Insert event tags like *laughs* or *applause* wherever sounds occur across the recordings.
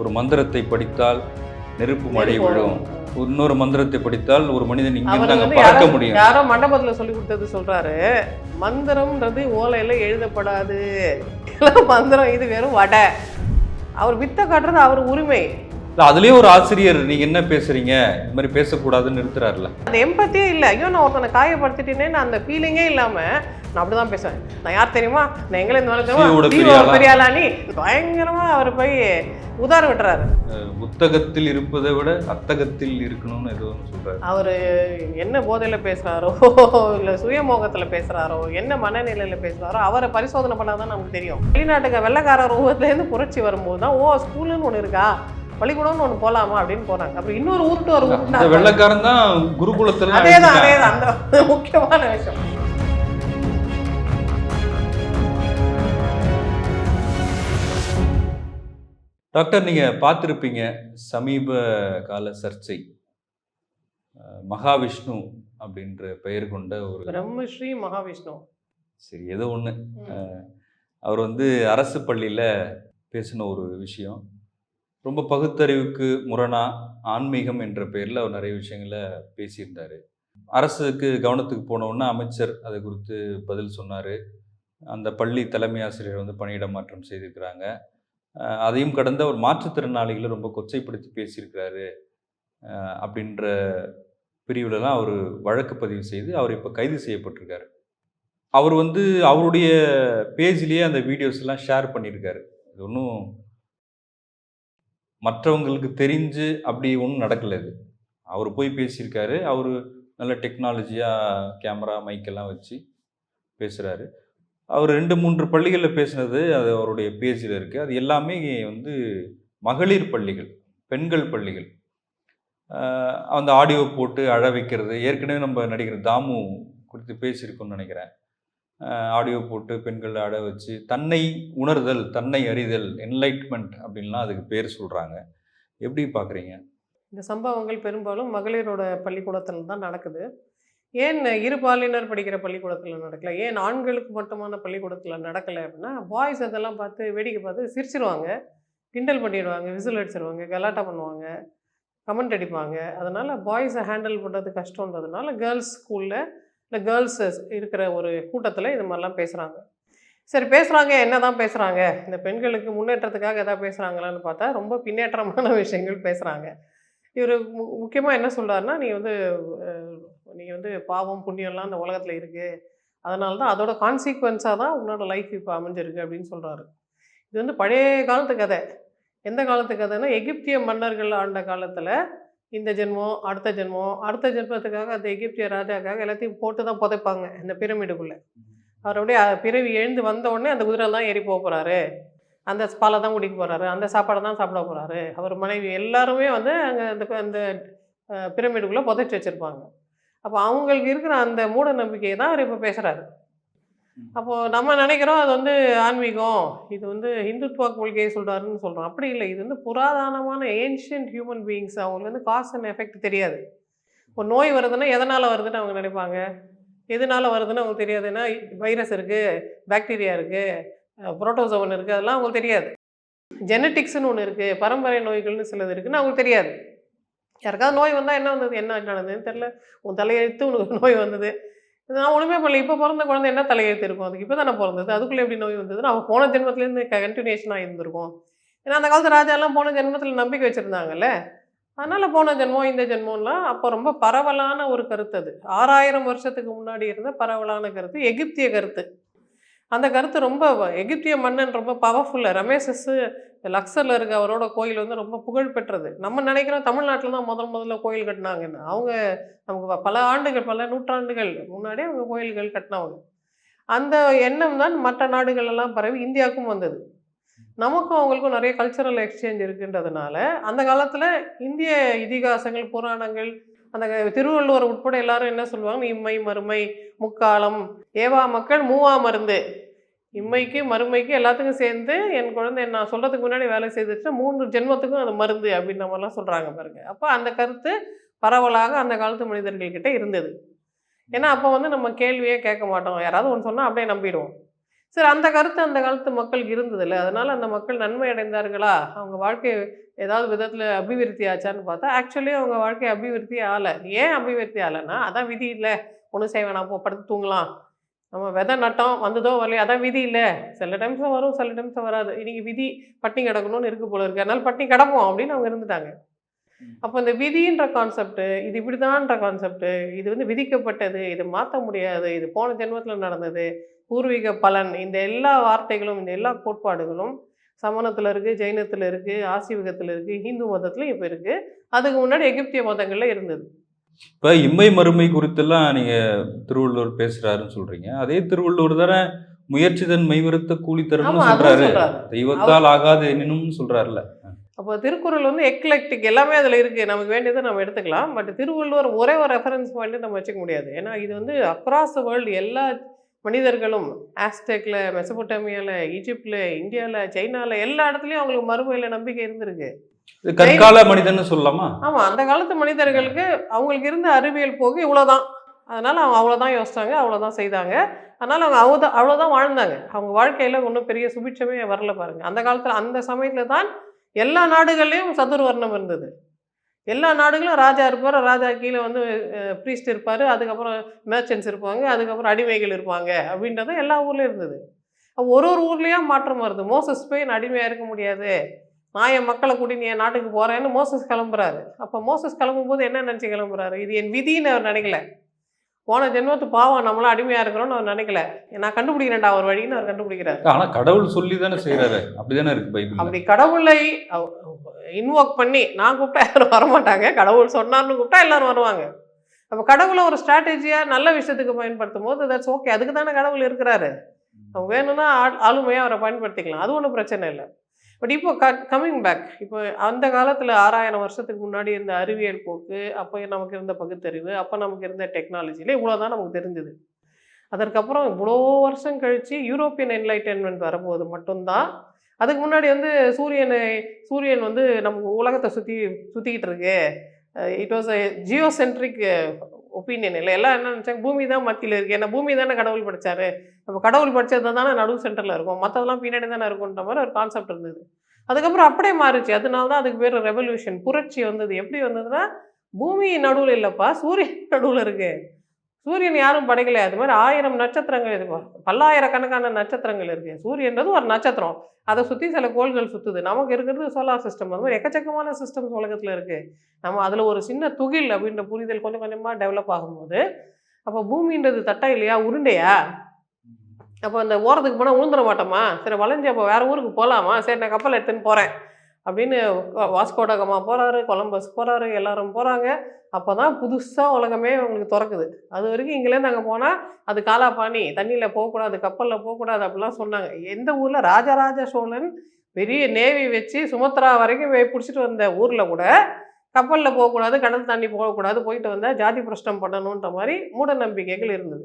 ஒரு மந்திரத்தை படித்தால் நெருப்பு மழை விழும். இன்னொரு மந்திரத்தை படித்தால் ஒரு மனிதன் இங்கிருந்து பறக்க முடியும். யாரோ மண்டபத்துல சொல்லி கொடுத்தது சொல்றாரு. மந்திரம்ன்றது ஓலையில எழுதப்படாது. மந்திரம் இது வெறும் வடை. அவர் வித்த காட்டுறது அவர் உரிமை. அதுலயே ஒரு ஆசிரியர் நீங்க என்ன பேசுறீங்க? இந்த மாதிரி பேசக்கூடாதுன்னு நிறுத்துறாருல அந்த எம்பத்தியே இல்லை. ஐயோ நான் ஒருத்தனை காயப்படுத்திட்டேனேன்னு அந்த ஃபீலிங்கே இல்லாம நான் அப்படிதான் பேசுவேன். நான் யார் தெரியுமா? நான் எங்களை இந்த CEO வோட மாதிரி பெரிய ஆளா? பெரிய ஆளா நீ பயங்கரமா அவர் போய் உதாரம் விட்டுறாரு. புத்தகத்தில் இருப்பதை விட அத்தகத்தில் இருக்கணும்னு ஏதோ ஒன்று சொல்றாரு. அவர் என்ன போதையில் பேசுகிறாரோ இல்லை சுயமோகத்தில் பேசுகிறாரோ என்ன மனநிலையில் பேசுகிறாரோ அவரை பரிசோதனை பண்ணாதான் நமக்கு தெரியும். வெளிநாட்டுக்கு வெள்ளக்கார ரூபத்துலேருந்து புரட்சி வரும்போது தான் ஓ ஸ்கூலுன்னு ஒன்று இருக்கா? பள்ளிக்கூடம்னு ஒன்று போகலாமா அப்படின்னு போகிறாங்க அப்புறம் இன்னொரு ஊருக்கு ஒரு வெள்ளக்காரன் தான் குருகுலத்துல அதே தான் அதே தான் அந்த முக்கியமான விஷயம். டாக்டர் நீங்க பார்த்துருப்பீங்க சமீப கால சர்ச்சை. மகாவிஷ்ணு அப்படின்ற பெயர் கொண்ட ஒரு பிரம்மஸ்ரீ மகாவிஷ்ணு. சரி ஏதோ ஒன்று அவர் வந்து அரசு பள்ளியில் பேசின ஒரு விஷயம். ரொம்ப பகுத்தறிவுக்கு முரணா ஆன்மீகம் என்ற பெயரில் அவர் நிறைய விஷயங்களை பேசியிருந்தார். அரசுக்கு கவனத்துக்கு போனவுடனே அமைச்சர் அதை குறித்து பதில் சொன்னார். அந்த பள்ளி தலைமை ஆசிரியர் வந்து பணியிட மாற்றம் செய்திருக்கிறாங்க. அதையும் கடந்த ஒரு மாற்றுத்திறனாளிகளை ரொம்ப கொச்சைப்படுத்தி பேசியிருக்கிறாரு. அப்படின்ற பிரிவுலலாம் அவர் வழக்கு பதிவு செய்து அவர் இப்போ கைது செய்யப்பட்டிருக்காரு. அவர் வந்து அவருடைய பேஜ்லேயே அந்த வீடியோஸ் எல்லாம் ஷேர் பண்ணியிருக்காரு. இது ஒன்றும் மற்றவங்களுக்கு தெரிஞ்சு அப்படி ஒன்றும் நடக்கலை இது. அவர் போய் பேசியிருக்காரு. அவர் நல்ல டெக்னாலஜியாக கேமரா மைக்கெல்லாம் வச்சு பேசுகிறாரு அவர் ரெண்டு மூன்று பள்ளிகளில் பேசினது அது அவருடைய பேஜில் இருக்குது அது எல்லாமே வந்து மகளிர் பள்ளிகள் பெண்கள் பள்ளிகள். அந்த ஆடியோ போட்டு அழ வைக்கிறது ஏற்கனவே நம்ம நடிகர் தாமு குறித்து பேசியிருக்கோம்னு நினைக்கிறேன். ஆடியோ போட்டு பெண்களை அழ வச்சு தன்னை உணர்தல் தன்னை அறிதல் என்லைட்மெண்ட் அப்படின்லாம் அதுக்கு பேர் சொல்கிறாங்க எப்படி பார்க்குறீங்க இந்த சம்பவங்கள் பெரும்பாலும் மகளிரோட பள்ளிக்கூடத்தில் தான் நடக்குது. ஏன் இரு பாலினர் படிக்கிற பள்ளிக்கூடத்தில் நடக்கல? ஏன் ஆண்களுக்கு மட்டுமான பள்ளிக்கூடத்தில் நடக்கலை அப்படின்னா பாய்ஸ் அதெல்லாம் பார்த்து வேடிக்கை பார்த்து சிரிச்சிருவாங்க. கிண்டல் பண்ணிடுவாங்க விசில் அடிச்சிருவாங்க கலாட்டா பண்ணுவாங்க கமெண்ட் அடிப்பாங்க. அதனால் பாய்ஸை ஹேண்டில் பண்ணுறது கஷ்டன்றதுனால கேர்ள்ஸ் ஸ்கூலில் இல்லை கேர்ள்ஸ் இருக்கிற ஒரு கூட்டத்தில் இது மாதிரிலாம் பேசுகிறாங்க சரி பேசுகிறாங்க என்ன தான் பேசுகிறாங்க இந்த பெண்களுக்கு முன்னேற்றத்துக்காக எதாவது பேசுகிறாங்களான்னு பார்த்தா ரொம்ப பின்னேற்றமான விஷயங்கள் பேசுகிறாங்க இவர் முக்கியமாக என்ன சொல்கிறாருன்னா நீ வந்து நீ வந்து பாவம் புண்ணியம்லாம் இந்த உலகத்தில் இருக்குது அதனால தான் அதோட கான்சிக்வன்ஸாக தான் உன்னோட லைஃப் இப்போ அமைஞ்சிருக்கு அப்படின்னு சொல்கிறாரு இது வந்து பழைய காலத்து கதை. எந்த காலத்து கதைன்னா எகிப்திய மன்னர்கள் ஆண்ட காலத்தில் இந்த ஜென்மம் அடுத்த ஜென்மம் அடுத்த ஜென்மத்துக்காக அந்த எகிப்திய ராஜாக்காக எல்லாத்தையும் போட்டு தான் புதைப்பாங்க இந்த பிரமிடுக்குள்ளே அவர் அப்படியே பிறவி எழுந்து வந்த உடனே அந்த குதிரை தான் ஏறி போக போகிறாரு அந்த பாலை தான் குடிக்க போகிறாரு அந்த சாப்பாடை தான் சாப்பிட போகிறாரு அவர் மனைவி எல்லாருமே வந்து அங்கே அந்த அந்த பிரமிடுக்குள்ளே புதைச்சி வச்சுருப்பாங்க. அப்போ அவங்களுக்கு இருக்கிற அந்த மூட நம்பிக்கையை தான் அவர் இப்போ பேசுகிறாரு அப்போது நம்ம நினைக்கிறோம் அது வந்து ஆன்மீகம் இது வந்து இந்துத்துவ கொள்கையை சொல்கிறாருன்னு சொல்கிறோம் அப்படி இல்லை இது வந்து புராதனமான ஏன்ஷியன்ட் ஹியூமன் பீயிங்ஸ் அவங்களுக்கு வந்து காஸ் அண்ட் எஃபெக்ட் தெரியாது. இப்போ நோய் வருதுன்னா எதனால் வருதுன்னு அவங்க நினைப்பாங்க? எதனால் வருதுன்னு அவங்களுக்கு தெரியாதுன்னா வைரஸ் இருக்குது பாக்டீரியா இருக்குது புரோட்டோசோவன் இருக்குது அதெல்லாம் அவங்களுக்கு தெரியாது. ஜெனட்டிக்ஸ்னு ஒன்று இருக்குது பரம்பரை நோய்கள்னு சிலது இருக்குன்னு அவங்களுக்கு தெரியாது. யாருக்காவது நோய் வந்தால் என்ன வந்தது? என்ன நடந்ததுன்னு தெரில உன் தலையெழுத்து உனக்கு நோய் வந்தது. நான் ஒன்றுமே பண்ணல. இப்போ பிறந்த குழந்தை என்ன தலையெழுத்து இருக்கும்? அதுக்கு இப்போ தானே பிறந்தது. அதுக்குள்ளே எப்படி நோய் வந்ததுன்னு அவன் போன ஜென்மத்துலேருந்து கண்டினியூஷனாக இருந்திருக்கும். ஏன்னா அந்த காலத்து ராஜாலாம் போன ஜென்மத்தில் நம்பிக்கை வச்சுருந்தாங்கல்ல. அதனால் போன ஜென்மம் இந்த ஜென்மம்லாம் அப்போ ரொம்ப பரவலான ஒரு கருத்து அது. ஆறாயிரம் வருஷத்துக்கு முன்னாடி இருந்த பரவலான கருத்து எகிப்திய கருத்து. அந்த கருத்து ரொம்ப எகிப்திய மன்னன் ரொம்ப பவர்ஃபுல்லாக ரமேசஸ்ஸு லக்ஸரில் இருக்க அவரோட கோயில் வந்து ரொம்ப புகழ் பெற்றது. நம்ம நினைக்கிறோம் தமிழ்நாட்டில் தான் முதல் முதல்ல கோயில் கட்டினாங்கன்னு. அவங்க நமக்கு பல ஆண்டுகள் பல நூற்றாண்டுகள் முன்னாடியே அவங்க கோயில்கள் கட்டினவங்க அந்த எண்ணம் தான் மற்ற நாடுகளெல்லாம் பரவி இந்தியாவுக்கும் வந்தது. நமக்கும் அவங்களுக்கும் நிறைய கல்ச்சரல் எக்ஸ்சேஞ்ச் இருக்குன்றதுனால அந்த காலத்தில் இந்திய இதிகாசங்கள் புராணங்கள் அந்த திருவள்ளுவர் உட்பட எல்லாரும் என்ன சொல்லுவாங்க? இம்மை மறுமை முக்காலம் ஏவா மக்கள் மூவா மருந்து. இம்மைக்கு மறுமைக்கு எல்லாத்துக்கும் சேர்ந்து என் குழந்தை நான் சொல்கிறதுக்கு முன்னாடி வேலை செய்துச்சுன்னா மூன்று ஜென்மத்துக்கும் அது மருந்து அப்படின்னு நம்மலாம் சொல்கிறாங்க பாருங்க. அப்போ அந்த கருத்து பரவலாக அந்த காலத்து மனிதர்கள்கிட்ட இருந்தது. ஏன்னா அப்போ வந்து நம்ம கேள்வியே கேட்க மாட்டோம். யாராவது ஒன்று சொன்னால் அப்படியே நம்பிடுவோம். சரி அந்த கருத்து அந்த காலத்து மக்களுக்கு இருந்ததில்ல. அதனால் அந்த மக்கள் நன்மை அடைந்தார்களா? அவங்க வாழ்க்கை ஏதாவது விதத்தில் அபிவிருத்தி ஆச்சான்னு பார்த்தா ஆக்சுவலி அவங்க வாழ்க்கை அபிவிருத்தி ஆகலை. ஏன் அபிவிருத்தி ஆகலைன்னா அதான் விதி இல்லை. ஒன்றும் செய்ய படுத்து தூங்கலாம். நம்ம விதை நட்டோம் வந்ததோ வரலையோ அதான் விதி இல்லை. சில டைம்ஸ் வரும் சில டைம்ஸ் வராது. இன்னைக்கு விதி பட்டினி கிடக்கணும்னு இருக்கு போல இருக்கு. அதனால பட்டினி கிடப்போம் அப்படின்னு அவங்க இருந்துட்டாங்க. அப்போ இந்த விதின்ற கான்செப்ட் இது இப்படிதான்ற கான்செப்ட் இது வந்து விதிக்கப்பட்டது இது மாற்ற முடியாது இது போன ஜென்மத்தில் நடந்தது பூர்வீக பலன் இந்த எல்லா வார்த்தைகளும் இந்த எல்லா கோட்பாடுகளும் சமணத்தில் இருக்குது ஜெயினத்தில் இருக்குது ஆசிவகத்தில் இருக்குது ஹிந்து மதத்துலையும் இப்போ இருக்குது அதுக்கு முன்னாடி எகிப்திய மதங்களில் இருந்தது. இப்போ இம்மை மறுமை குறித்தெல்லாம் நீங்க திருவள்ளுவர் பேசுறாருன்னு சொல்றீங்க. அதே திருவள்ளுவர் தானே கூலி தரணும்னு ஆமா அதுவும் சொல்றாரு. சொல்றாரு. தெய்வத்தால் ஆகாது எனினும் சொல்றாருல்ல. அப்போ திருக்குறள் வந்து எக்லெக்டிக் எல்லாமே அதில் இருக்குது நமக்கு வேண்டியதை நம்ம எடுத்துக்கலாம். பட் திருவள்ளுவர் ஒரே ஒரு ரெஃபரன்ஸ் பாயிண்ட் நம்ம வச்சுக்க முடியாது. ஏன்னா இது வந்து அக்ராஸ் த வேர்ல்டு எல்லா மனிதர்களும் ஆஸ்டெக்கில் மெசபோட்டமியாவில் ஈஜிப்டில் இந்தியாவில் சைனாவில் எல்லா இடத்துலையும் அவங்களுக்கு மறுமையில் நம்பிக்கை இருந்திருக்கு. கற்கால மனிதன் சொல்லலாமா? ஆமா அந்த காலத்து மனிதர்களுக்கு அவங்களுக்கு இருந்த அறிவியல் போக்கு இவ்வளவுதான். அதனால அவங்க அவ்வளோதான் யோசிச்சாங்க அவ்வளோதான் செய்தாங்க. அதனால அவங்க அவ்வளோதான் அவ்வளோதான் வாழ்ந்தாங்க. அவங்க வாழ்க்கையில ஒன்றும் பெரிய சுபிட்சமே வரல பாருங்க. அந்த காலத்தில் அந்த சமயத்துல தான் எல்லா நாடுகள்லேயும் சதுர்வர்ணம் இருந்தது. எல்லா நாடுகளும் ராஜா இருப்பார் ராஜா கீழே வந்து ப்ரீஸ்ட் இருப்பார் அதுக்கப்புறம் மேர்ச்சன்ஸ் இருப்பாங்க அதுக்கப்புறம் அடிமைகள் இருப்பாங்க அப்படின்றது எல்லா ஊர்லேயும் இருந்தது. ஒரு ஒரு ஊர்லேயும் மாற்றம் வருது. மோசஸ் போய் அடிமையாக இருக்க முடியாது. நான் என் மக்களை கூட்டி என் நாட்டுக்கு போகிறேன்னு மோசஸ் கிளம்புறாரு. அப்போ மோசஸ் கிளம்பும்போது என்ன நினச்சி கிளம்புறாரு? இது என் விதின்னு அவர் நினைக்கல. போன ஜென்மத்து பாவம் நம்மளாம் அடிமையாக இருக்கிறோன்னு அவர் நினைக்கல. நான் கண்டுபிடிக்கிறேன்டா அவர் வழின்னு அவர் கண்டுபிடிக்கிறார். ஆனா கடவுள் சொல்லி தானே செய்யறாரு அப்படிதானே இருக்கு பைபிள் அப்படி கடவுளை இன்வோக் பண்ணி நான் கூப்பிட்டா யாரும் வரமாட்டாங்க. கடவுள் சொன்னார்னு கூப்பிட்டா எல்லாரும் வருவாங்க. அப்போ கடவுளை ஒரு ஸ்ட்ராட்டஜியாக நல்ல விஷயத்துக்கு பயன்படுத்தும் போது தட்ஸ் ஓகே அதுக்கு தானே கடவுள் இருக்கிறாரு. அவங்க வேணும்னா ஆள் ஆளுமையாக அவரை பயன்படுத்திக்கலாம். அது ஒன்றும் பிரச்சனை இல்லை. பட் இப்போ க கம்மிங் பேக் இப்போ அந்த காலத்தில் ஆறாயிரம் வருஷத்துக்கு முன்னாடி இருந்த அறிவியல் போக்கு அப்போ நமக்கு இருந்த பகுத்தறிவு அப்போ நமக்கு இருந்த டெக்னாலஜியில் இவ்வளோ தான் நமக்கு தெரிஞ்சது. அதற்கப்புறம் இவ்வளோ வருஷம் கழித்து யூரோப்பியன் என்லைட்டன்மெண்ட் வரும்போது மட்டும்தான் அதுக்கு முன்னாடி வந்து சூரியனை சூரியன் வந்து நம்ம உலகத்தை சுற்றி சுற்றிக்கிட்டு இருக்கு. It was a geocentric opinion இல்லை. எல்லாம் என்ன நினச்சாங்க? பூமி தான் மத்தியில் இருக்குது ஏன்னா பூமி தானே கடவுள் படிச்சாரு? நம்ம கடவுள் படித்தது தானே நடுவு சென்டரில் இருக்கும். மற்றதெல்லாம் பின்னாடி தானே இருக்குன்ற மாதிரி ஒரு கான்செப்ட் இருந்தது. அதுக்கப்புறம் அப்படியே மாறுச்சு. அதனால தான் அதுக்கு பேர் ரெவல்யூஷன் புரட்சி வந்தது. எப்படி வந்ததுன்னா பூமி நடுவில் இல்லைப்பா சூரியன் நடுவில் இருக்குது சூரியன் யாரும் படைக்கல. அது மாதிரி ஆயிரம் நட்சத்திரங்கள் இது பல்லாயிரக்கணக்கான நட்சத்திரங்கள் இருக்கு. சூரியன்றது ஒரு நட்சத்திரம். அதை சுற்றி சில கோள்கள் சுற்றுது நமக்கு இருக்கிறது சோலார் சிஸ்டம் அது மாதிரி எக்கச்சக்கமான சிஸ்டம்ஸ் உலகத்தில் இருக்குது நம்ம அதில் ஒரு சின்ன துகில் அப்படின்ற புரிதல் கொஞ்சம் கொஞ்சமாக டெவலப் ஆகும்போது அப்போ பூமின்றது தட்டா இல்லையா? உருண்டையா? அப்போ அந்த ஓரத்துக்கு போனால் உளுந்துட மாட்டோமா? சரி வளைஞ்சு அப்போ வேறு ஊருக்கு போகலாமா சரி நான் கப்பல் எடுத்துன்னு போகிறேன் அப்படின்னு வாஸ்கோடகமா போகிறாரு கொலம்பஸ் போகிறாரு எல்லாரும் போகிறாங்க அப்போ தான் புதுசாக உலகமே அவங்களுக்கு திறக்குது. அது வரைக்கும் இங்கேருந்து அங்கே போனால் அது காலாப்பாணி தண்ணியில் போகக்கூடாது கப்பலில் போகக்கூடாது அப்படிலாம் சொன்னாங்க. எந்த ஊரில்? ராஜராஜ சோழன் பெரிய நேவி வச்சு சுமத்ரா வரைக்கும் பிடிச்சிட்டு வந்த ஊரில் கூட கப்பலில் போகக்கூடாது கடல் தண்ணி போகக்கூடாது போயிட்டு வந்தால் ஜாதி பிரஷ்டம் பண்ணணுன்ற மாதிரி மூட நம்பிக்கைகள் இருந்தது.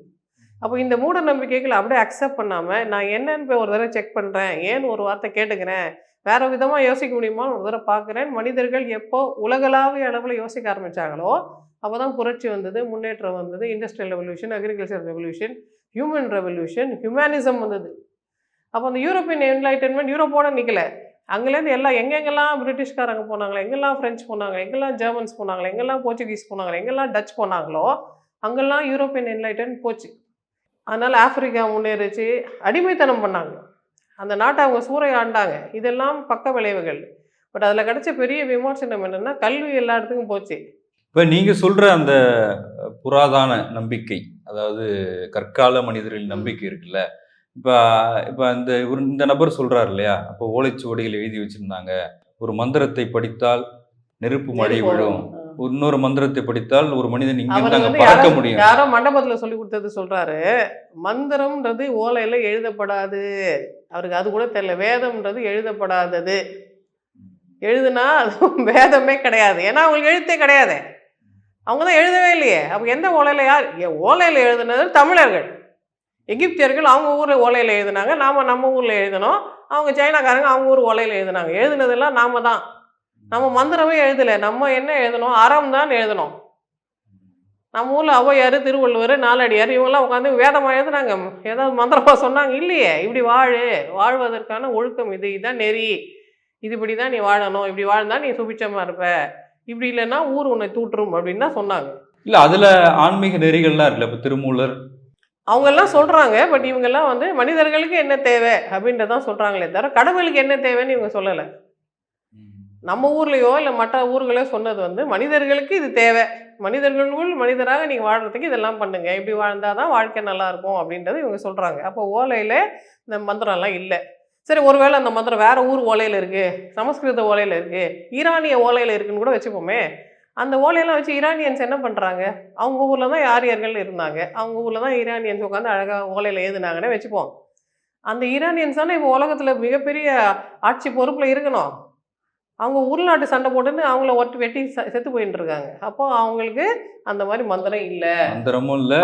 அப்போ இந்த மூட நம்பிக்கைகளை அப்படியே அக்செப்ட் பண்ணாமல் நான் என்னன்னு போய் ஒரு தடவை செக் பண்ணுறேன் ஏன்னு ஒரு வார்த்தை கேட்டுக்கிறேன். வேற விதமாக யோசிக்க முடியுமான்னு ஒரு தடவை பார்க்குறேன். மனிதர்கள் எப்போ உலகளாவிய அளவில் யோசிக்க ஆரம்பிச்சாங்களோ அப்போ தான் புரட்சி வந்தது முன்னேற்றம் வந்தது industrial revolution agriculture revolution human revolution humanism வந்தது. அப்போ அந்த யூரோப்பியன் என்லைட்டன்மெண்ட் யூரோப்போட நிற்கல அங்கேருந்து எல்லாம் எங்கெங்கெல்லாம் பிரிட்டிஷ்காரங்க போனாங்களோ எங்கெல்லாம் ஃப்ரெஞ்ச் போனாங்க எங்கெல்லாம் ஜெர்மன்ஸ் போனாங்களோ எங்கெல்லாம் போர்ச்சுகீஸ் போனாங்களோ எங்கெல்லாம் டச் போனாங்களோ அங்கெல்லாம் யூரோப்பியன் என்லைட்டன் போச்சு. அதனால் ஆப்பிரிக்கா முன்னேறிச்சு அடிமைத்தனம் பண்ணாங்க. அந்த நாட்டை அவங்க சூறையாண்டாங்க. இதெல்லாம் பக்க விளைவுகள். பட் அதில் கிடைச்ச பெரிய விமர்சனம் என்னென்னா கல்வி எல்லா இடத்துக்கும் போச்சு. இப்போ நீங்க சொல்ற அந்த புராதான நம்பிக்கை அதாவது கற்கால மனிதர்களின் நம்பிக்கை இருக்குல்ல இப்போ இப்போ இந்த இவர் இந்த நபர் சொல்றாரு இல்லையா அப்போ ஓலைச்சுவடிகள் எழுதி வச்சிருந்தாங்க. ஒரு மந்திரத்தை படித்தால் நெருப்பு மழை விழும். இன்னொரு மந்திரத்தை படித்தால் ஒரு மனிதன் இங்கிருந்து யாரோ- முடியும். யாரோ மண்டபத்துல சொல்லி கொடுத்தது சொல்றாரு. மந்திரம்ன்றது ஓலையில எழுதப்படாது. அவருக்கு அது கூட தெரியல. வேதம்ன்றது எழுதப்படாதது. எழுதுனா அது *laughs* வேதமே கிடையாது. ஏன்னா அவங்களுக்கு எழுத்தே கிடையாது. அவங்க தான் எழுதவே இல்லையே. அப்போ எந்த ஓலையில் யார்? ஓலையில் எழுதுனது தமிழர்கள். எகிப்தியர்கள் அவங்க ஊரில் ஓலையில் எழுதினாங்க. நாம் நம்ம ஊரில் எழுதினோம் அவங்க சைனாக்காரங்க அவங்க ஊர் ஓலையில் எழுதினாங்க. எழுதுனதெல்லாம் நாம தான். நம்ம மந்திரமே எழுதலை. நம்ம என்ன எழுதணும்? அறம் தான் எழுதணும். நம்ம ஊரில் ஔவையார் திருவள்ளுவர் நாலடியார் இவங்கெல்லாம் உட்காந்து வேதமாக எழுதுனாங்க. ஏதாவது மந்திரமாக சொன்னாங்க. இல்லையே. இப்படி வாழு. வாழ்வதற்கான ஒழுக்கம் இது. இதுதான் நெறி. இது இப்படி தான் நீ வாழணும். இப்படி வாழ்ந்தா நீ சுபிட்சமாக இருப்ப. இப்படி இல்லைன்னா ஊர் உன்னை தூற்றும் அப்படின்னு தான் சொன்னாங்க. இல்ல அதுல ஆன்மீக நெறிகள்லாம் இருக்குல்ல. இப்ப திருமூலர். அவங்கெல்லாம் சொல்கிறாங்க பட் இவங்கெல்லாம் வந்து மனிதர்களுக்கு என்ன தேவை அப்படின்றதான் சொல்கிறாங்களே தவிர கடவுளுக்கு என்ன தேவைன்னு இவங்க சொல்லலை. நம்ம ஊர்லேயோ இல்லை மற்ற ஊர்களோ சொன்னது வந்து மனிதர்களுக்கு இது தேவை. மனிதர்களுக்குள் மனிதராக நீங்கள் வாழ்கிறதுக்கு இதெல்லாம் பண்ணுங்கள் இப்படி வாழ்ந்தால் தான் வாழ்க்கை நல்லா இருக்கும் அப்படின்றது இவங்க சொல்கிறாங்க அப்போ ஓலையில் இந்த மந்திரம்லாம் இல்லை. சரி ஒருவேளை அந்த மந்திரம் வேறு ஊர் ஓலையில் இருக்குது சமஸ்கிருத ஓலையில் இருக்குது ஈரானிய ஓலையில் இருக்குன்னு கூட வச்சுப்போமே. அந்த ஓலையெல்லாம் வச்சு ஈரானியன்ஸ் என்ன பண்ணுறாங்க அவங்க ஊரில் தான் ஆரியர்கள் இருந்தாங்க? அவங்க ஊரில் தான் ஈரானியன்ஸ் உட்காந்து அழகாக ஓலையில் எழுதுனாங்கன்னே வச்சுப்போம். அந்த ஈரானியன்ஸ் தானே இப்போ உலகத்தில் மிகப்பெரிய ஆட்சி பொறுப்பில் இருக்கணும். அவங்க உள்நாட்டு சண்டை போட்டுன்னு அவங்கள ஒட்டு வெட்டி செத்து போயிட்டு இருக்காங்க அப்போ அவங்களுக்கு அந்த மாதிரி மந்திரம் இல்லை. மந்திரமும் இல்ல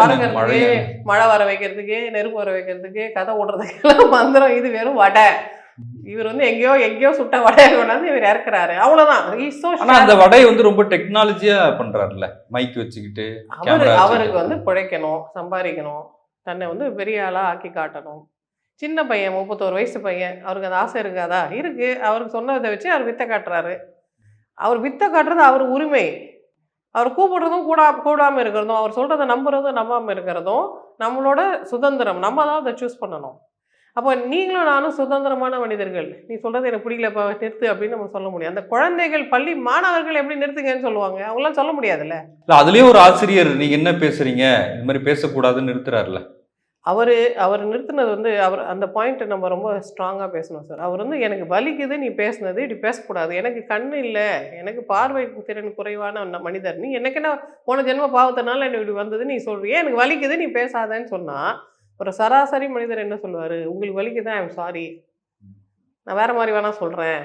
மழை வர வைக்கிறதுக்கு நெருப்பு வர வைக்கிறதுக்கு கதை ஓடுறதுக்கு *laughs* மந்திரம் இது வெறும் வடை. இவர் வந்து எங்கேயோ எங்கேயோ சுட்ட வடையை கொண்டாந்து இவர் இறக்குறாரு. அவ்வளவுதான். ஆனா அந்த வடையை வந்து ரொம்ப டெக்னாலஜியா பண்றாருல்ல. மைக் வச்சுக்கிட்டு அவரு அவருக்கு வந்து பிழைக்கணும் சம்பாதிக்கணும் தன்னை வந்து பெரிய ஆளா ஆக்கி காட்டணும். சின்ன பையன் முப்பத்தோரு வயசு பையன். அவருக்கு அந்த ஆசை இருக்காதா? இருக்குது அவருக்கு சொன்னதை வச்சு அவர் வித்தை காட்டுறாரு. அவர் வித்தை காட்டுறது அவர் உரிமை. அவர் கூப்பிடுறதும் கூடா கூடாமல் இருக்கிறதும் அவர் சொல்கிறத நம்புறதும் நம்பாமல் இருக்கிறதும் நம்மளோட சுதந்திரம். நம்ம தான் அதை சூஸ் பண்ணணும். அப்போ நீங்களும் நானும் சுதந்திரமான மனிதர்கள். நீ சொல்கிறது எனக்கு பிடிக்கலப்பா நிறுத்து அப்படின்னு நம்ம சொல்ல முடியும். அந்த குழந்தைகள் பள்ளி மாணவர்கள் எப்படி நிறுத்துங்கன்னு சொல்லுவாங்க? அவங்களாம் சொல்ல முடியாதுல்ல? அதுலேயும் ஒரு ஆசிரியர் நீங்கள் என்ன பேசுறீங்க? இந்த மாதிரி பேசக்கூடாதுன்னு நிறுத்துறாருல அவர் அவர் நிறுத்தினது வந்து அவர் அந்த பாயிண்ட்டை நம்ம ரொம்ப ஸ்ட்ராங்காக பேசணும் சார் அவர் வந்து எனக்கு வலிக்குது நீ பேசுனது இப்படி பேசக்கூடாது. எனக்கு கண் இல்லை. எனக்கு பார்வை திறன் குறைவான மனிதர். நீ எனக்கு என்ன போன ஜென்ம பாவத்தினால எனக்கு இப்படி வந்தது நீ சொல்றியே எனக்கு வலிக்குது நீ பேசாதேன்னு சொன்னால் ஒரு சராசரி மனிதர் என்ன சொல்லுவார்? உங்களுக்கு வலிக்குதான் ஐம் சாரி நான் வேறு மாதிரி வேணால் சொல்கிறேன்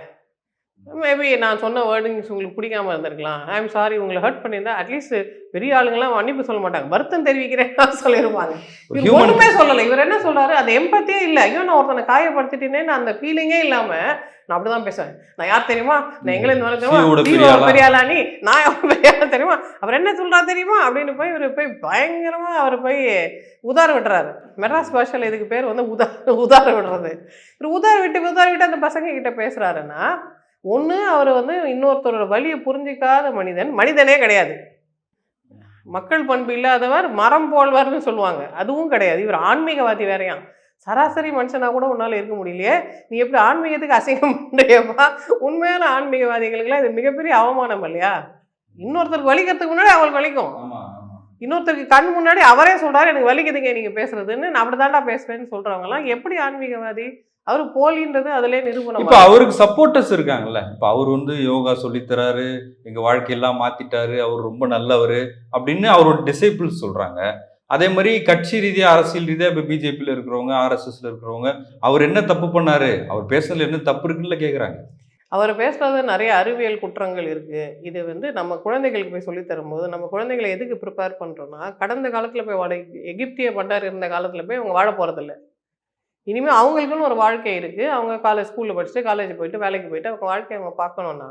மேபி நான் சொன்ன வேர்டிங்ஸ் உங்களுக்கு பிடிக்காம இருந்திருக்கலாம். ஐம் சாரி உங்களை ஹர்ட் பண்ணியிருந்தா அட்லீஸ்ட் பெரிய ஆளுங்களாம் மன்னிப்பு சொல்ல மாட்டாங்க. வருத்தம் தெரிவிக்கிறேன் *laughs* சொல்லியிருப்பாங்க. இவர் ஒண்ணுமே சொல்லலை. இவர் என்ன சொல்றாரு? அது எம்பத்தியே இல்லை. ஐயோ நான் ஒருத்தனை காயப்படுத்திட்டேன்னு அந்த ஃபீலிங்கே இல்லாம நான் அப்படிதான் பேசுவேன். நான் யார் தெரியுமா? நான் எங்களை இந்த சியோட மாதிரி பெரிய ஆளா? பெரிய ஆளா நீ? நான் எவ்வளவு பெரிய ஆளா தெரியுமா? அவர் என்ன சொல்றா தெரியுமா? அப்படின்னு போய் இவர் போய் பயங்கரமா அவர் போய் உதார விடுறாரு மெட்ராஸ் பாஷையில் இதுக்கு பேர் வந்து உதா உதார விடுறது. இவர் உதார விட்டு உதார விட்டு அந்த பசங்க கிட்ட பேசுறாருன்னா ஒன்று அவர் வந்து இன்னொருத்தரோட வலியை புரிஞ்சிக்காத மனிதன் மனிதனே கிடையாது. மக்கள் பண்பு இல்லாதவர் மரம் போல்வார்னு சொல்லுவாங்க. அதுவும் கிடையாது. இவர் ஆன்மீகவாதி வேறையான் சராசரி மனுஷனா கூட உன்னால் இருக்க முடியலையே. நீ எப்படி ஆன்மீகத்துக்கு அசிங்கம் பண்றியப்பா? உண்மையான ஆன்மீகவாதிகளுக்குலாம் இது மிகப்பெரிய அவமானம் இல்லையா? இன்னொருத்தருக்கு வலிக்கிறதுக்கு முன்னாடி அவங்களுக்கு வலிக்கும். இன்னொருத்தருக்கு கண் முன்னாடி அவரே சொல்றாரு எனக்கு வலிக்குதுங்க நீங்க பேசுறதுன்னு. நான் அப்படிதான்டா பேசுறேன்னு சொல்றவங்கலாம் எப்படி ஆன்மீகவாதி? அவர் போலின்றது அதுலயே நிரூபணம் இப்ப அவருக்கு சப்போர்ட்டர்ஸ் இருக்காங்கல்ல. இப்ப அவர் வந்து யோகா சொல்லித்தராரு எங்க வாழ்க்கையெல்லாம் மாத்திட்டாரு அவர் ரொம்ப நல்லவர் அப்படின்னு அவரோட டிசைபிள்ஸ் சொல்றாங்க. அதே மாதிரி கட்சி ரீதியா அரசியல் ரீதியா இப்ப பிஜேபியில இருக்கிறவங்க ஆர்எஸ்எஸ்ல இருக்கிறவங்க அவர் என்ன தப்பு பண்ணாரு? அவர் பேசுறதுல என்ன தப்பு இருக்குன்னு கேக்குறாங்க. அவர் பேசுகிறது நிறைய அறிவியல் குற்றங்கள் இருக்குது இது வந்து நம்ம குழந்தைகளுக்கு போய் சொல்லித்தரும்போது நம்ம குழந்தைகளை எதுக்கு ப்ரிப்பேர் பண்ணுறோன்னா கடந்த காலத்தில் போய் வாட எகிப்திய பண்டார் இருந்த காலத்தில் போய் அவங்க வாழ போகிறதில்ல இனிமேல் அவங்களுக்குன்னு ஒரு வாழ்க்கை இருக்குது அவங்க காலேஜ் ஸ்கூலில் படிச்சுட்டு காலேஜ் போயிட்டு வேலைக்கு போயிட்டு அவங்க வாழ்க்கையை அவங்க பார்க்கணுன்னா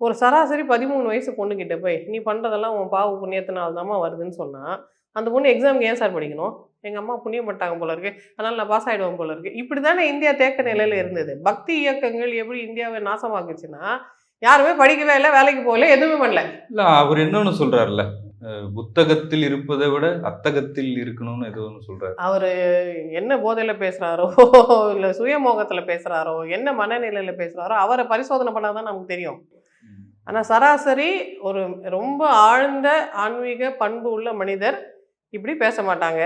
ஒரு சராசரி பதிமூணு வயசு பொண்ணுக்கிட்ட போய் நீ பண்ணுறதெல்லாம் உன் பாவ புண்ணியத்தினால்தாம்மா வருதுன்னு சொன்னால் அந்த பொண்ணு எக்ஸாம்க்கு ஏன் சார் படிக்கணும்? எங்க அம்மா புண்ணியம் பண்ணிட்டாங்க போல இருக்கு. அதனால நான் பாஸ் ஆயிடுவேன் போல இருக்கு. இப்படி தானே இந்தியா தேக்க நிலையில இருந்தது. பக்தி இயக்கங்கள் எப்படி இந்தியாவை நாசமாக்குச்சுன்னா யாருமே படிக்கவே இல்லை வேலைக்கு போகல எதுவுமே பண்ணல. இல்ல அவர் இன்னொன்னு சொல்றாருல்ல? புத்தகத்தில் இருப்பதை விட அத்தகத்தில் இருக்கணும்னு ஏதோ ஒன்று சொல்றாரு. அவர் என்ன போதையில் பேசுகிறாரோ இல்லை சுயமோகத்தில் பேசுகிறாரோ என்ன மனநிலையில் பேசுகிறாரோ அவரை பரிசோதனை பண்ணாதான் நமக்கு தெரியும். ஆனால் சராசரி ஒரு ரொம்ப ஆழ்ந்த ஆன்மீக பண்பு உள்ள மனிதர் இப்படி பேச மாட்டாங்க.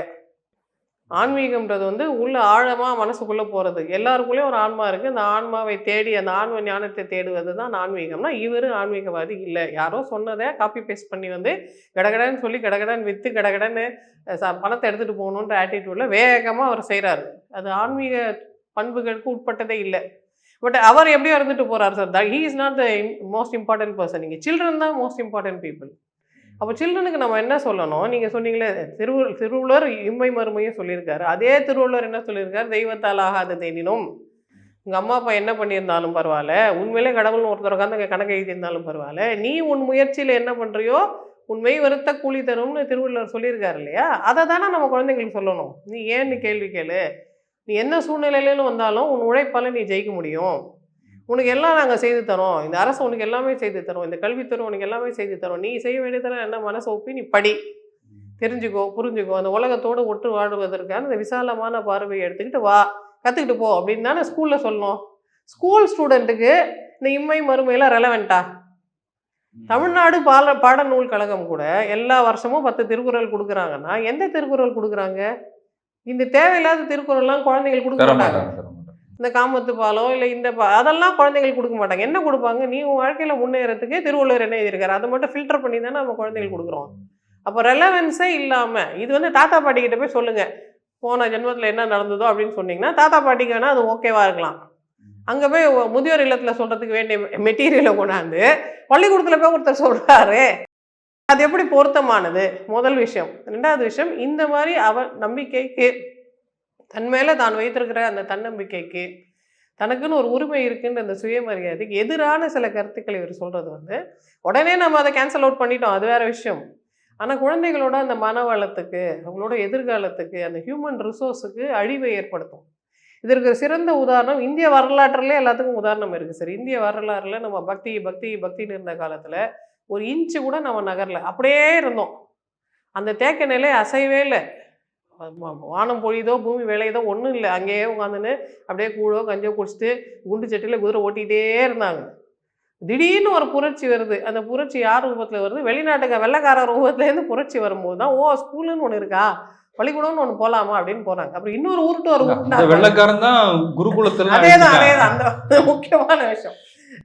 ஆன்மீகம்ன்றது வந்து உள்ள ஆழமாக மனசுக்குள்ளே போகிறது எல்லாருக்குள்ளேயும் ஒரு ஆன்மா இருக்குது அந்த ஆன்மாவை தேடி அந்த ஆன்ம ஞானத்தை தேடுவது தான் ஆன்மீகம்னா இவர் ஆன்மீகவாதி இல்லை. யாரோ சொன்னதை காப்பி பேஸ்ட் பண்ணி வந்து கடகடன்னு சொல்லி கடகடன் விற்று கடகடன்னு ச பணத்தை எடுத்துகிட்டு போகணுன்ற ஆட்டிடியூடில் வேகமாக அவர் செய்கிறாரு அது ஆன்மீக பண்புகளுக்கு உட்பட்டதே இல்லை. பட் அவர் எப்படியோ இருந்துட்டு போகிறார் sir he is not the most important person நீங்கள் சில்ட்ரன் தான் மோஸ்ட் இம்பார்ட்டன்ட் பீப்புள் அப்போ சில்ட்ரனுக்கு நம்ம என்ன சொல்லணும்? நீங்கள் சொன்னீங்களே திரு திருவள்ளுவர் இம்மை மறுமையும் சொல்லியிருக்காரு. அதே திருவள்ளுவர் என்ன சொல்லியிருக்காரு? தெய்வத்தால் ஆகாத தேனினும். உங்கள் அம்மா அப்பா என்ன பண்ணியிருந்தாலும் பரவாயில்ல. உண்மையிலே கடவுள்னு ஒருத்தர் உட்காந்து கணக்கு எழுதியிருந்தாலும் பரவாயில்ல. நீ உன் முயற்சியில் என்ன பண்ணுறியோ உண்மை வருத்த கூலி தரும்னு திருவள்ளுவர் சொல்லியிருக்காரு இல்லையா? அதை தானே நம்ம குழந்தைங்களுக்கு சொல்லணும். நீ ஏன்னு கேள்வி கேளு? நீ என்ன சூழ்நிலையிலும் வந்தாலும் உன் உழைப்பால் நீ ஜெயிக்க முடியும். உனக்கு எல்லாம் நாங்கள் செய்து தரோம். இந்த அரசு உனக்கு எல்லாமே செய்து தரோம். இந்த கல்வித்துறை உனக்கு எல்லாமே செய்து தரோம். நீ செய்ய வேண்டியதெல்லாம் என்ன? மனசை ஒப்பி நீ படி. தெரிஞ்சுக்கோ புரிஞ்சுக்கோ. அந்த உலகத்தோடு ஒட்டு வாழுவதற்கான இந்த விசாலமான பார்வையை எடுத்துக்கிட்டு வா. கற்றுக்கிட்டு போ. அப்படின்னு தானே ஸ்கூலில் சொல்லணும். ஸ்கூல் ஸ்டூடெண்ட்டுக்கு இந்த இம்மை மறுமையெல்லாம் ரெலவெண்ட்டா தமிழ்நாடு பால பாடநூல் கழகம் கூட எல்லா வருஷமும் பத்து திருக்குறள் கொடுக்குறாங்கன்னா எந்த திருக்குறள் கொடுக்குறாங்க? இந்த தேவையில்லாத திருக்குறள்லாம் குழந்தைங்களுக்கு கொடுக்க மாட்டாங்க. இந்த காமத்து பாலம் இல்லை இந்த பா அதெல்லாம் குழந்தைங்களுக்கு கொடுக்க மாட்டாங்க. என்ன கொடுப்பாங்க? நீ உன் வாழ்க்கையில் முன்னேறதுக்கு திருவள்ளுவர் என்ன எழுதியிருக்காரு? அதை மட்டும் ஃபில்டர் பண்ணி தானே நம்ம குழந்தைங்களுக்கு கொடுக்குறோம். அப்போ ரெலவென்ஸே இல்லாமல் இது வந்து தாத்தா பாட்டிக்கிட்ட போய் சொல்லுங்கள் போன ஜென்மத்தில் என்ன நடந்ததோ அப்படின்னு சொன்னீங்கன்னா தாத்தா பாட்டிக்கு வேணால் அது ஓகேவா இருக்கலாம். அங்கே போய் முதியோர் இல்லத்தில் சொல்கிறதுக்கு வேண்டிய மெட்டீரியலை கொண்டாந்து பள்ளிக்கூடத்தில் போய் ஒருத்தர் சொல்கிறாரு அது எப்படி பொருத்தமானது? முதல் விஷயம். ரெண்டாவது விஷயம் இந்த மாதிரி அவ நம்பிக்கைக்கு தன் மேலே தான் வைத்திருக்கிற அந்த தன்னம்பிக்கைக்கு தனக்குன்னு ஒரு உரிமை இருக்குன்ற அந்த சுயமரியாதைக்கு எதிரான சில கருத்துக்களை இவர் சொல்கிறது வந்து உடனே நம்ம அதை கேன்சல் அவுட் பண்ணிட்டோம் அது வேற விஷயம். ஆனால் குழந்தைகளோட அந்த மன வளத்துக்கு அவங்களோட எதிர்காலத்துக்கு அந்த ஹியூமன் ரிசோர்ஸுக்கு அழிவை ஏற்படுத்தும். இதற்கு சிறந்த உதாரணம் இந்திய வரலாற்றுலேயே எல்லாத்துக்கும் உதாரணம் இருக்குது சார். இந்திய வரலாறுல நம்ம பக்தி பக்தி பக்தின்னு இருந்த காலத்தில் ஒரு இன்ச்சு கூட நம்ம நகரில். அப்படியே இருந்தோம். அந்த தேக்க நிலை அசையவே இல்லை. வானம் பொழியுதோ பூமி விளையுதோ ஒன்றும் இல்லை. அங்கேயே உட்காந்துன்னு அப்படியே கூழோ கஞ்சோ குடிச்சிட்டு குண்டு சட்டியில் குதிரை ஓட்டிகிட்டே இருந்தாங்க. திடீர்னு ஒரு புரட்சி வருது. அந்த புரட்சி யார் ரூபத்தில் வருது? வெளிநாட்டுக்கு வெள்ளைக்கார ரூபத்துலேருந்து புரட்சி வரும்போது தான் ஓ ஸ்கூலுன்னு ஒன்று இருக்கா? பள்ளிக்கூடம்னு ஒன்று போகலாமா அப்படின்னு போகிறாங்க அப்புறம் இன்னொரு ஊருட்டு ஒரு அந்த வெள்ளக்காரன் தான் குருகுலத்துல அதேதான் அதேதான் அந்த முக்கியமான விஷயம்.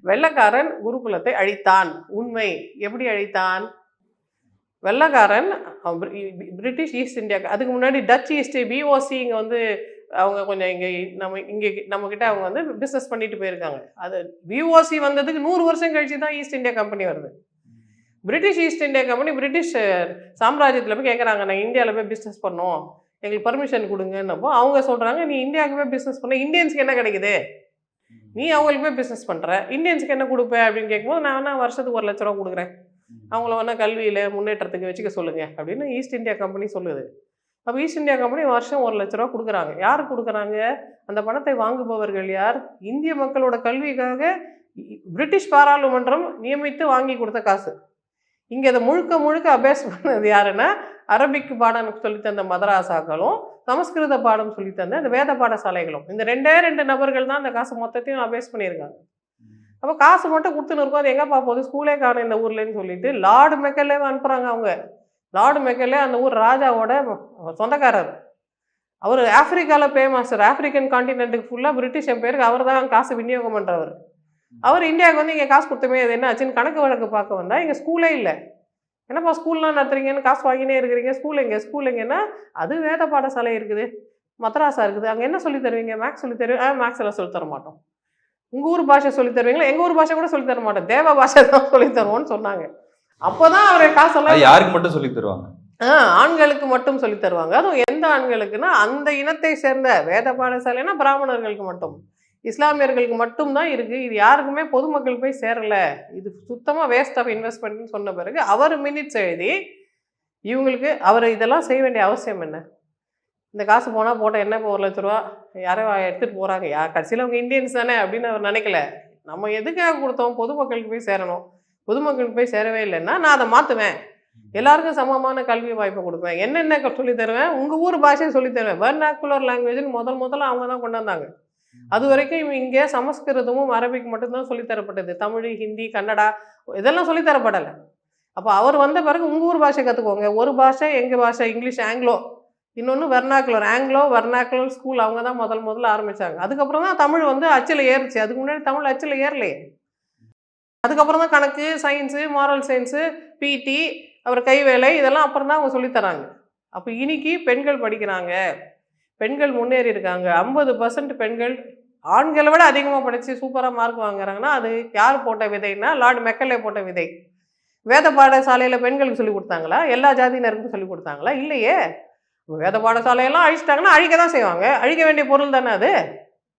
வெள்ளைக்காரன் குருகுலத்தை அழித்தான். உண்மை. எப்படி அழித்தான்? வெள்ளைக்காரன் பிரிட்டிஷ் ஈஸ்ட் இந்தியா அதுக்கு முன்னாடி டச் ஈஸ்ட் பிஓசி இங்கே வந்து அவங்க கொஞ்சம் இங்கே நம்ம இங்கே நம்மக்கிட்ட அவங்க வந்து பிஸ்னஸ் பண்ணிட்டு போயிருக்காங்க. அது பிஓசி வந்ததுக்கு நூறு வருஷம் கழிச்சு தான் ஈஸ்ட் இந்தியா கம்பெனி வருது. British East India company British சாம்ராஜ்யத்தில் போய் கேட்குறாங்க நான் இந்தியாவில் போய் பிஸ்னஸ் பண்ணோம் எங்களுக்கு பர்மிஷன் கொடுங்கன்னப்போ அவங்க சொல்கிறாங்க நீ இந்தியாவுக்கு போய் பிஸ்னஸ் பண்ண. இந்தியன்ஸ்க்கு என்ன கிடைக்குது? நீ அவங்களுக்கு போய் பிஸ்னஸ் பண்ணுற இந்தியன்ஸ்க்கு என்ன கொடுப்ப? அப்படின்னு கேட்கும்போது நான் வேணா வருஷத்துக்கு ஒரு லட்ச ரூபா கொடுக்குறேன். அவங்கள வேணா கல்வியில் முன்னேற்றத்துக்கு வச்சுக்க சொல்லுங்கள் அப்படின்னு ஈஸ்ட் இந்தியா கம்பெனி சொல்லுது. அப்போ ஈஸ்ட் இந்தியா கம்பெனி வருஷம் ஒரு லட்ச ரூபா கொடுக்குறாங்க. யார் கொடுக்குறாங்க? அந்த பணத்தை வாங்குபவர்கள் யார்? இந்திய மக்களோட கல்விக்காக பிரிட்டிஷ் பாராளுமன்றம் நியமித்து வாங்கி கொடுத்த காசு. இங்கே அதை முழுக்க முழுக்க அபேஸ் பண்ணது யாருன்னா அரபிக் பாடம் சொல்லித் தந்த மதராசாக்களும் சமஸ்கிருத பாடம் சொல்லித் தந்த இந்த வேத பாடசாலைகளும். இந்த ரெண்டே ரெண்டு நபர்கள் தான் அந்த காசு மொத்தத்தையும் அபேஸ் பண்ணியிருக்காங்க. அப்போ காசு மட்டும் கொடுத்துன்னு இருக்கும். அது எங்கேப்பா போகுது? ஸ்கூலே காணும் இந்த ஊர்லன்னு சொல்லிட்டு லார்டு மெக்கல்லே அனுப்புகிறாங்க அவங்க. லார்டு மெக்கல்லே அந்த ஊர் ராஜாவோட சொந்தக்காரர். அவர் ஆப்பிரிக்காவில் பே மாஸ்டர் ஆப்பிரிக்கன் காண்டினென்ட்டுக்கு ஃபுல்லாக பிரிட்டிஷ் எம்பையருக்கு அவர் தான் காசு விநியோகம் பண்ணுறவர் அவர் இந்தியாவுக்கு வந்து இங்கே காசு கொடுத்தமே அது என்ன ஆச்சுன்னு கணக்கு வழக்கு பார்க்க வந்தால் இங்கே ஸ்கூலே இல்லை. என்னப்பா ஸ்கூல்லாம் நடத்துறீங்கன்னு காசு வாங்கினே இருக்கிறீங்க? ஸ்கூல் எங்கே? ஸ்கூல் எங்கன்னா அது வேத பாடசாலை இருக்குது. மദ്രാஸா இருக்குது. அங்கே என்ன சொல்லி தருவீங்க? மேக்ஸ் சொல்லி தருவீங்க? மேக்ஸ் எல்லாம் சொல்லி தர மாட்டோம். உங்கள் ஊர் பாஷை சொல்லி தருவீங்களா? எங்கள் ஊர் பாஷை கூட சொல்லி தர மாட்டோம். தேவ பாஷை தான் சொல்லி தருவோம்னு சொன்னாங்க. அப்போதான் அவர் காசெல்லாம் யாருக்கு மட்டும் சொல்லி தருவாங்க? ஆ ஆண்களுக்கு மட்டும் சொல்லி தருவாங்க. அதுவும் எந்த ஆண்களுக்குன்னா அந்த இனத்தை சேர்ந்த வேத பாடசாலைனா பிராமணர்களுக்கு மட்டும். இஸ்லாமியர்களுக்கு மட்டும்தான் இருக்கு. இது யாருக்குமே பொதுமக்கள் போய் சேரல. இது சுத்தமாக வேஸ்ட் ஆஃப் இன்வெஸ்ட்மெண்ட்னு சொன்ன பிறகு அவர் மினிட்ஸ் எழுதி இவங்களுக்கு அவர் இதெல்லாம் செய்ய வேண்டிய அவசியம் என்ன? இந்த காசு போனால் போட்டால் என்ன இப்போ ஒரு லட்ச ரூபா? யாரோ எடுத்துகிட்டு போகிறாங்க யார் கடைசியில் அவங்க இந்தியன்ஸ் தானே அப்படின்னு அவர் நினைக்கல. நம்ம எதுக்காக கொடுத்தோம்? பொதுமக்களுக்கு போய் சேரணும். பொதுமக்களுக்கு போய் சேரவே இல்லைன்னா நான் அதை மாற்றுவேன் எல்லாருக்கும் சமமான கல்வி வாய்ப்பை கொடுப்பேன் என்னென்ன சொல்லித்தருவேன் தருவேன்? உங்கள் ஊர் பாஷையை சொல்லித்தருவேன் வெர்னாக்குலர் லாங்குவேஜ்னு முதல் முதல்ல அவங்க தான் கொண்டு வந்தாங்க. அது வரைக்கும் இங்கே சமஸ்கிருதமும் அரபிக் மட்டும்தான் சொல்லித்தரப்பட்டது தமிழ் ஹிந்தி கன்னடா இதெல்லாம் சொல்லித்தரப்படலை அப்போ அவர் வந்த பிறகு உங்கள் ஊர் பாஷை கற்றுக்கோங்க ஒரு பாஷை எங்கள் பாஷை? இங்கிலீஷ் ஆங்கிலோ இன்னொன்று வெர்னாக்குலர் ஆங்கிலோ வெர்னாக்குலர் ஸ்கூல் அவங்க தான் முதல் முதல்ல ஆரம்பித்தாங்க அதுக்கப்புறம் தான் தமிழ் வந்து அச்சில் ஏறுச்சு. அதுக்கு முன்னாடி தமிழ் அச்சில் ஏறலையே. அதுக்கப்புறம் தான் கணக்கு சயின்ஸு மாரல் சயின்ஸு பிடி அப்புறம் கைவேலை இதெல்லாம் அப்புறம் தான் அவங்க சொல்லித் தராங்க. அப்போ இன்னைக்கு பெண்கள் படிக்கிறாங்க. பெண்கள் முன்னேறி இருக்காங்க. ஐம்பது பர்சன்ட் பெண்கள் ஆண்களை விட அதிகமாக படித்து சூப்பராக மார்க் வாங்குறாங்கன்னா அது யார் போட்ட விதைன்னா லார்டு மெக்கலே போட்ட விதை. வேத பாடசாலையில் பெண்களுக்கு சொல்லி கொடுத்தாங்களா? எல்லா ஜாதியினருக்கும் சொல்லி கொடுத்தாங்களா? இல்லையே. வேத பாடசாலையெல்லாம் அழிச்சிட்டாங்கன்னா அழிக்க தான் செய்வாங்க. அழிக்க வேண்டிய பொருள் தானே அது?